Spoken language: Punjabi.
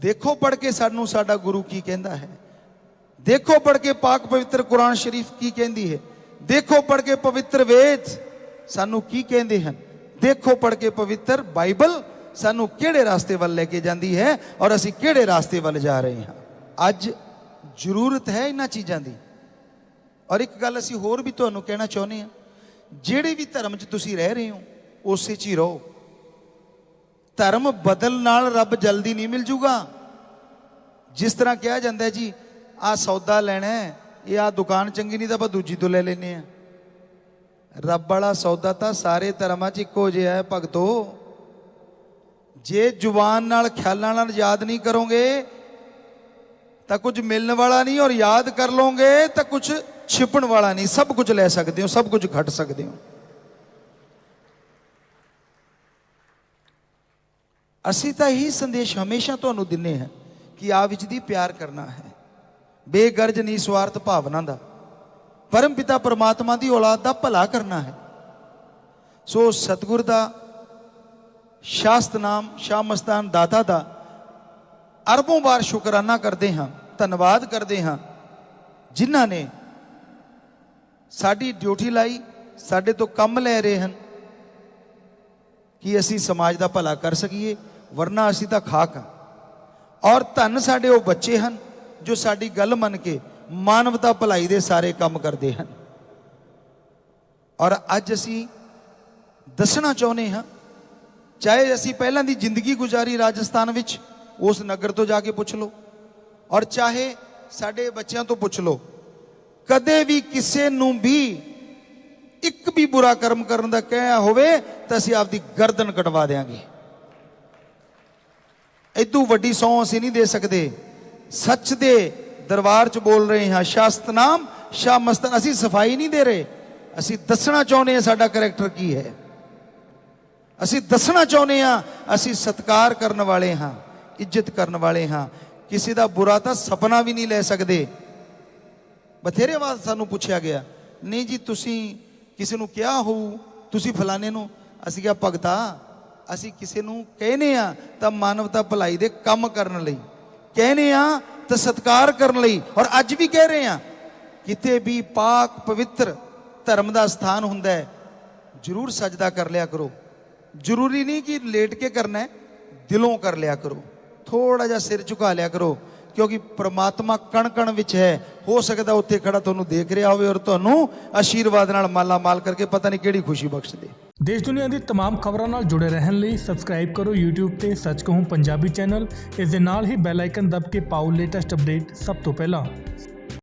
ਦੇਖੋ ਪੜ ਕੇ ਸਾਨੂੰ ਸਾਡਾ ਗੁਰੂ ਕੀ ਕਹਿੰਦਾ ਹੈ। ਦੇਖੋ ਪੜ ਕੇ ਪਾਕ ਪਵਿੱਤਰ ਕੁਰਾਨ ਸ਼ਰੀਫ ਕੀ ਕਹਿੰਦੀ ਹੈ। ਦੇਖੋ ਪੜ ਕੇ ਪਵਿੱਤਰ ਵੇਦ ਸਾਨੂੰ ਕੀ ਕਹਿੰਦੇ ਹਨ। ਦੇਖੋ ਪੜ ਕੇ ਪਵਿੱਤਰ ਬਾਈਬਲ ਸਾਨੂੰ ਕਿਹੜੇ ਰਾਸਤੇ ਵੱਲ ਲੈ ਕੇ ਜਾਂਦੀ ਹੈ ਔਰ ਅਸੀਂ ਕਿਹੜੇ ਰਾਸਤੇ ਵੱਲ ਜਾ ਰਹੇ ਹਾਂ। ਅੱਜ ਜ਼ਰੂਰਤ ਹੈ ਇਹਨਾਂ ਚੀਜ਼ਾਂ ਦੀ। ਔਰ ਇੱਕ ਗੱਲ ਅਸੀਂ ਹੋਰ ਵੀ ਤੁਹਾਨੂੰ ਕਹਿਣਾ ਚਾਹੁੰਦੇ ਹਾਂ। ਜਿਹੜੇ ਵੀ ਧਰਮ 'ਚ ਤੁਸੀਂ ਰਹਿ ਰਹੇ ਹੋ, ਉਸੇ 'ਚ ਹੀ ਰਹੋ। ਧਰਮ ਬਦਲ ਨਾਲ ਰੱਬ ਜਲਦੀ ਨਹੀਂ ਮਿਲ ਜੂਗਾ। ਜਿਸ ਤਰ੍ਹਾਂ ਕਿਹਾ ਜਾਂਦਾ ਹੈ ਜੀ ਆ ਸੌਦਾ ਲੈਣਾ ਹੈ, ਇਹ ਆ ਦੁਕਾਨ ਚੰਗੀ ਨਹੀਂ ਤਾਂ ਆਪਾਂ ਦੂਜੀ ਤੋਂ ਲੈ ਲੈਨੇ ਆ ਰੱਬ ਵਾਲਾ ਸੌਦਾ ਤਾਂ ਸਾਰੇ ਧਰਮਾਂ 'ਚ ਇੱਕੋ ਜਿਹਾ ਹੈ, ਭਗਤੋ ਜੇ ਜ਼ੁਬਾਨ ਨਾਲ, ਖਿਆਲਾਂ ਨਾਲ ਯਾਦ ਨਹੀਂ ਕਰੋਗੇ, ਤਾਂ ਕੁਝ ਮਿਲਣ ਵਾਲਾ ਨਹੀਂ ਔਰ ਯਾਦ ਕਰ ਲੋਗੇ ਤਾਂ ਕੁਝ ਛਿਪਣ ਵਾਲਾ ਨਹੀਂ। ਸਭ ਕੁਝ ਲੈ ਸਕਦੇ ਹੋ, ਸਭ ਕੁਝ ਘਟ ਸਕਦੇ ਹੋ। ਅਸੀਂ ਤਾਂ ਇਹੀ ਸੰਦੇਸ਼ ਹਮੇਸ਼ਾ ਤੁਹਾਨੂੰ ਦਿੰਨੇ ਹਾਂ ਕਿ ਆ ਵਿੱਚ ਦੀ ਪਿਆਰ ਕਰਨਾ ਹੈ। ਬੇਗਰਜ ਨਿਸਵਾਰਥ ਭਾਵਨਾ ਦਾ, ਪਰਮ ਪਿਤਾ ਪਰਮਾਤਮਾ ਦੀ ਔਲਾਦ ਦਾ ਭਲਾ ਕਰਨਾ ਹੈ। ਸੋ ਸਤਿਗੁਰ ਦਾ ਸ਼ਾਸਤ ਨਾਮ ਸ਼ਾਹ ਦਾਤਾ ਦਾ ਅਰਬੋਂ ਵਾਰ ਸ਼ੁਕਰਾਨਾ ਕਰਦੇ ਹਾਂ, ਧੰਨਵਾਦ ਕਰਦੇ ਹਾਂ, ਜਿਨ੍ਹਾਂ ਨੇ ਸਾਡੀ ਡਿਊਟੀ ਲਾਈ, ਸਾਡੇ ਤੋਂ ਕੰਮ ਲੈ ਰਹੇ ਹਨ। ਕਿ ਅਸੀਂ ਸਮਾਜ ਦਾ ਭਲਾ ਕਰ ਸਕੀਏ, ਵਰਨਾ ਅਸੀਂ ਤਾਂ ਖਾਕ ਹਾਂ। ਔਰ ਧੰਨ ਸਾਡੇ ਉਹ ਬੱਚੇ ਹਨ, ਜੋ ਸਾਡੀ ਗੱਲ ਮੰਨ ਕੇ ਮਾਨਵਤਾ ਭਲਾਈ ਦੇ ਸਾਰੇ ਕੰਮ ਕਰਦੇ ਹਨ। ਔਰ ਅੱਜ ਅਸੀਂ ਦੱਸਣਾ ਚਾਹੁੰਦੇ ਹਾਂ, ਚਾਹੇ ਅਸੀਂ ਪਹਿਲਾਂ ਦੀ ਜ਼ਿੰਦਗੀ ਗੁਜ਼ਾਰੀ ਰਾਜਸਥਾਨ ਵਿੱਚ, ਉਸ ਨਗਰ ਤੋਂ ਜਾ ਕੇ ਪੁੱਛ ਲਓ, ਔਰ ਚਾਹੇ ਸਾਡੇ ਬੱਚਿਆਂ ਤੋਂ ਪੁੱਛ ਲਓ, ਕਦੇ ਵੀ ਕਿਸੇ ਨੂੰ ਵੀ ਇੱਕ ਵੀ ਬੁਰਾ ਕਰਮ ਕਰਨ ਦਾ ਕਹਿਆ ਹੋਵੇ ਤਾਂ ਅਸੀਂ ਆਪਦੀ ਗਰਦਨ ਕਟਵਾ ਦੇਾਂਗੇ ਇਦੋਂ ਵੱਡੀ ਸੌਂ ਅਸੀਂ ਨਹੀਂ ਦੇ ਸਕਦੇ। ਸੱਚ ਦੇ ਦਰਬਾਰ 'ਚ ਬੋਲ ਰਹੇ ਹਾਂ, ਸ਼ਾਸਤਨਾਮ ਸ਼ਾਹ ਮਸਤਨ ਅਸੀਂ ਸਫ਼ਾਈ ਨਹੀਂ ਦੇ ਰਹੇ। ਅਸੀਂ ਦੱਸਣਾ ਚਾਹੁੰਦੇ ਹਾਂ ਸਾਡਾ ਕੈਰੈਕਟਰ ਕੀ ਹੈ। ਅਸੀਂ ਦੱਸਣਾ ਚਾਹੁੰਦੇ ਹਾਂ, ਅਸੀਂ ਸਤਕਾਰ ਕਰਨ ਵਾਲੇ ਹਾਂ, ਇੱਜ਼ਤ ਕਰਨ ਵਾਲੇ ਹਾਂ। ਕਿਸੇ ਦਾ ਬੁਰਾ ਤਾਂ ਸੁਪਨਾ ਵੀ ਨਹੀਂ ਲੈ ਸਕਦੇ। ਬਥੇਰੇ ਵਾਰ ਸਾਨੂੰ ਪੁੱਛਿਆ ਗਿਆ, ਨਹੀਂ ਜੀ, ਤੁਸੀਂ ਕਿਸੇ ਨੂੰ ਕਿਹਾ ਹੋਊ, ਤੁਸੀਂ ਫਲਾਣੇ ਨੂੰ, ਅਸੀਂ ਕਿਹਾ ਭਗਤਾ, ਅਸੀਂ ਕਿਸੇ ਨੂੰ ਕਹਿੰਦੇ ਆ ਤਾਂ ਮਾਨਵਤਾ ਭਲਾਈ ਦੇ ਕੰਮ ਕਰਨ ਲਈ। ਕਹਿੰਦੇ ਆ ਤਾਂ ਸਤਕਾਰ ਕਰਨ ਲਈ। ਔਰ ਅੱਜ ਵੀ ਕਹਿ ਰਹੇ ਆ ਕਿਤੇ ਵੀ ਪਾਕ ਪਵਿੱਤਰ ਧਰਮ ਦਾ ਸਥਾਨ ਹੁੰਦਾ ਹੈ, ਜ਼ਰੂਰ ਸਜਦਾ ਕਰ ਲਿਆ ਕਰੋ। ਜ਼ਰੂਰੀ ਨਹੀਂ ਕਿ ਲੇਟ ਕੇ ਕਰਨਾ ਹੈ, ਦਿਲੋਂ ਕਰ ਲਿਆ ਕਰੋ। ਥੋੜਾ ਜਿਹਾ ਸਿਰ ਝੁਕਾ ਲਿਆ ਕਰੋ। ਕਿਉਂਕਿ ਪ੍ਰਮਾਤਮਾ ਕਣ ਕਣ ਵਿੱਚ ਹੈ ਹੋ ਸਕਦਾ ਉੱਥੇ ਖੜਾ ਤੁਹਾਨੂੰ ਦੇਖ ਰਿਹਾ ਹੋਵੇ ਔਰ ਤੁਹਾਨੂੰ ਆਸ਼ੀਰਵਾਦ ਨਾਲ ਮਾਲਾ ਮਾਲ ਕਰਕੇ ਪਤਾ ਨਹੀਂ ਕਿਹੜੀ ਖੁਸ਼ੀ ਬਖਸ਼ ਦੇ ਦੇਸ਼ ਦੁਨੀਆ ਦੀ तमाम ਖਬਰਾਂ ਨਾਲ ਜੁੜੇ ਰਹਿਣ ਲਈ ਸਬਸਕ੍ਰਾਈਬ ਕਰੋ YouTube ਤੇ ਸੱਚ ਕਹੂੰ ਪੰਜਾਬੀ ਚੈਨਲ ਇਸ ਦੇ ਨਾਲ ਹੀ ਬੈਲ ਆਈਕਨ ਦਬ ਕੇ ਪਾਓ ਲੇਟੈਸਟ ਅਪਡੇਟ ਸਭ ਤੋਂ ਪਹਿਲਾਂ